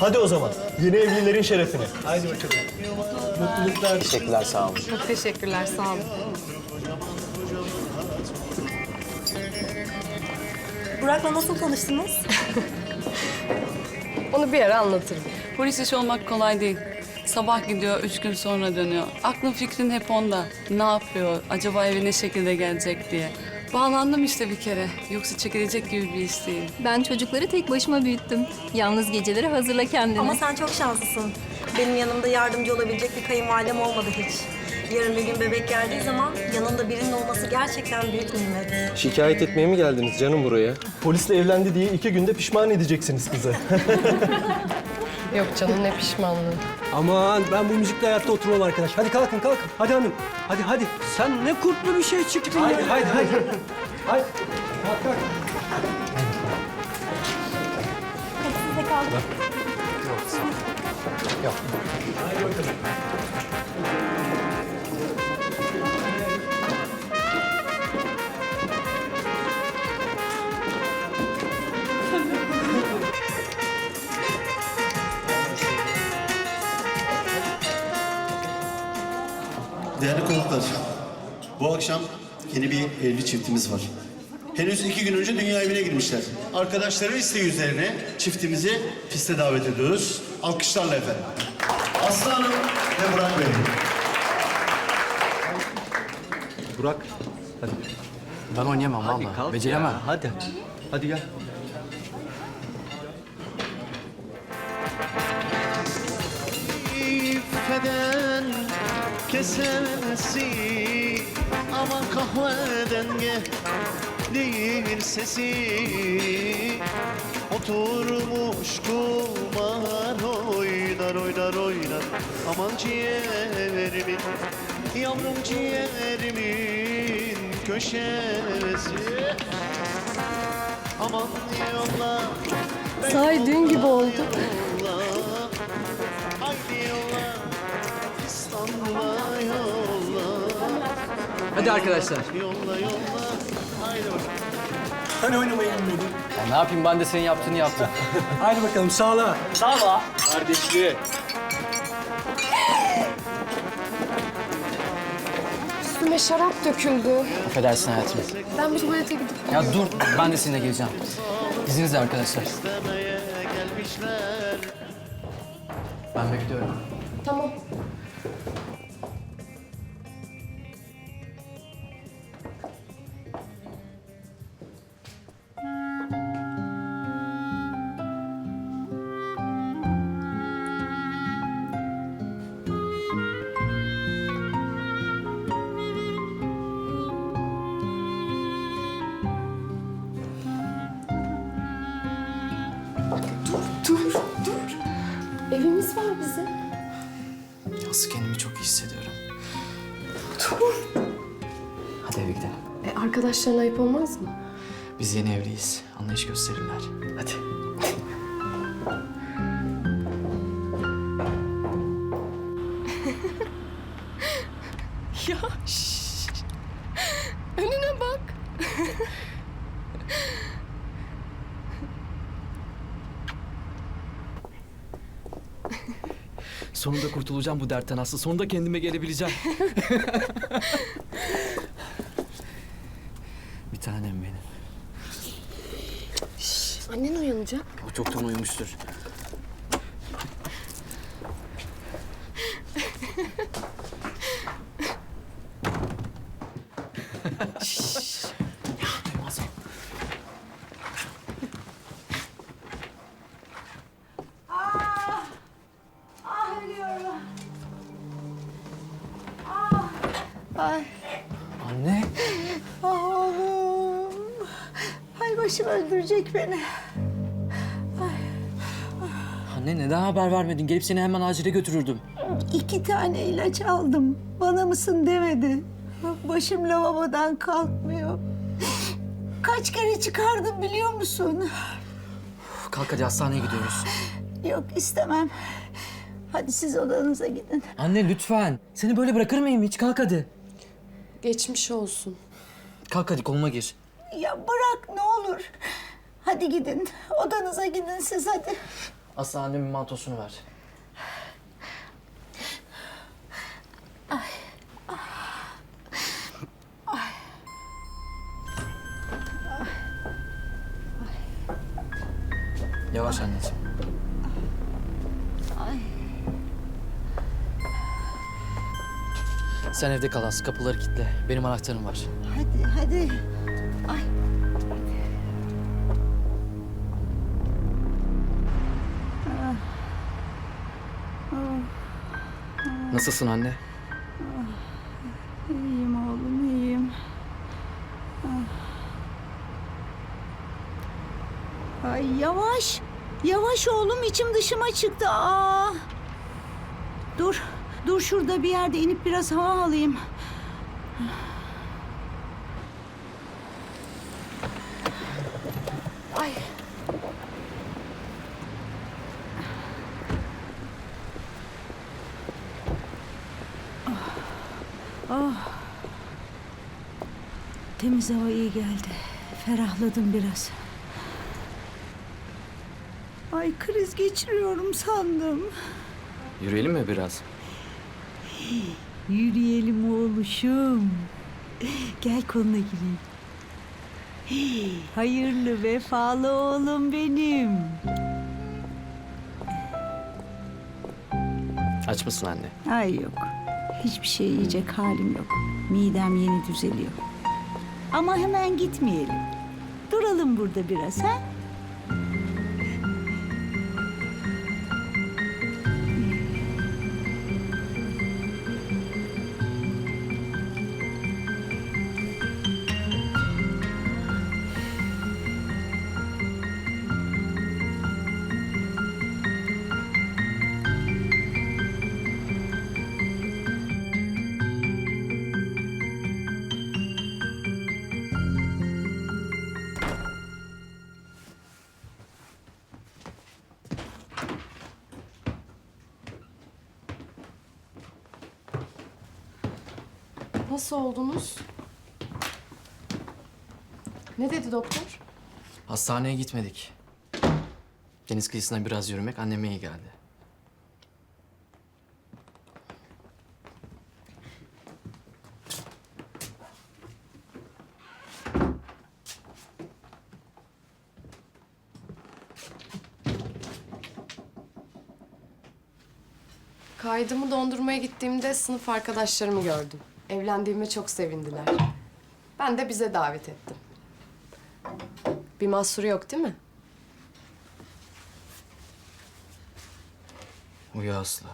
Hadi o zaman. Yeni evlilerin şerefine. Haydi bakalım. Mutluluklar. Teşekkürler sağ olun. Çok teşekkürler, sağ olun. Burak'la nasıl tanıştınız? Onu bir ara anlatırım. Polis iş olmak kolay değil. Sabah gidiyor, üç gün sonra dönüyor. Aklın fikrin hep onda. Ne yapıyor, acaba eve ne şekilde gelecek diye. Bağlandım işte bir kere. Yoksa çekilecek gibi bir iş değil. Ben çocukları tek başıma büyüttüm. Yalnız geceleri hazırla kendini. Ama sen çok şanslısın. Benim yanımda yardımcı olabilecek bir kayınvalidem olmadı hiç. Yarın bir gün bebek geldiği zaman yanında birinin olması gerçekten büyük nimet. Şikayet etmeye mi geldiniz canım buraya? Polisle evlendi diye iki günde pişman edeceksiniz kızı. Yok canım ne pişmanlığı. Aman ben bu müzikle hayatta oturmam arkadaş. Hadi kalkın kalkın. Hadi hanım. Hadi hadi. Sen ne kurtlu bir şey çıktın Haydi ya. haydi haydi. Hadi. Kalk kalk. Siz de kaldık. Değerli konuklar, bu akşam yeni bir evli çiftimiz var. Henüz iki gün önce dünya evine girmişler. Arkadaşları isteği üzerine çiftimizi piste davet ediyoruz. Alkışlarla efendim. Aslı Hanım ve Burak Bey. Burak. Hadi. Ben oynayamam Hadi valla. kalk Beceremem. ya, Hadi. Hadi gel. İffeden kesesi ama kahveden değil sesi. Oturmuş kumar oynar oynar oynar. Aman ciğerimin yavrum ciğerimin köşesi. Aman yolla Sahi dün gibi oldu. Hadi arkadaşlar. Yolla yolla Haydi bakalım Hani oynamayı bilmiyordun? Ya ne yapayım ben de senin yaptığını yaptım. Hadi bakalım sağla. Kardeşli. Üstüme şarap döküldü. Affedersin hayatım. Ben bir tuvalete gidip... Ya dur ben de seninle geleceğim. İzninizle arkadaşlar. Ben bekliyorum. Tamam. Nasıl kendimi çok iyi hissediyorum. Hadi eve gidelim. E, arkadaşlarına ayıp olmaz mı? Biz yeni evliyiz. Anlayış gösterirler. Hadi. Ya şşş. Önüne bak. Sonunda kurtulacağım bu dertten Aslı. Sonunda kendime gelebileceğim. bir tanem benim. Annen uyanacak. O çoktan uyumuştur. Şşş. Ya duymaz o. Ah ölüyorum. Anne. Ah oğlum. Ay başım öldürecek beni. Anne neden haber vermedin? Gelip seni hemen acile götürürdüm. İki tane ilaç aldım. Bana mısın demedi. Başım lavabodan kalkmıyor. Kaç kere çıkardım biliyor musun? Kalk hadi hastaneye gidiyoruz. Yok istemem. Hadi siz odanıza gidin. Anne lütfen. Seni böyle bırakır mıyım hiç? Kalk hadi. Geçmiş olsun. Kalk hadi koluma gir. Ya bırak ne olur. Hadi gidin. Odanıza gidin siz hadi. Aslı annemin mantosunu ver. Sen evde kal Aslı, kapıları kilitle. Benim anahtarım var. Hadi hadi. Ay. Nasılsın anne? İyiyim oğlum iyiyim. Ah. Ay yavaş. Yavaş oğlum içim dışıma çıktı. Aa. Dur. Dur şurada bir yerde inip biraz hava alayım. Ay. Temiz hava iyi geldi. Ferahladım biraz. Ay kriz geçiriyorum sandım. Yürüyelim mi biraz? Yürüyelim oğluşum. Gel koluna gireyim. Hayırlı vefalı oğlum benim. Aç mısın anne? Ay yok. Hiçbir şey yiyecek halim yok. Midem yeni düzeliyor. Ama hemen gitmeyelim. Duralım burada biraz ha? Nasıl oldunuz? Ne dedi doktor? Hastaneye gitmedik. Deniz kıyısına biraz yürümek anneme iyi geldi. Kaydımı dondurmaya gittiğimde sınıf arkadaşlarımı gördüm. Evlendiğime çok sevindiler. Ben de bize davet ettim. Bir mahsuru yok değil mi? Uyu Aslı.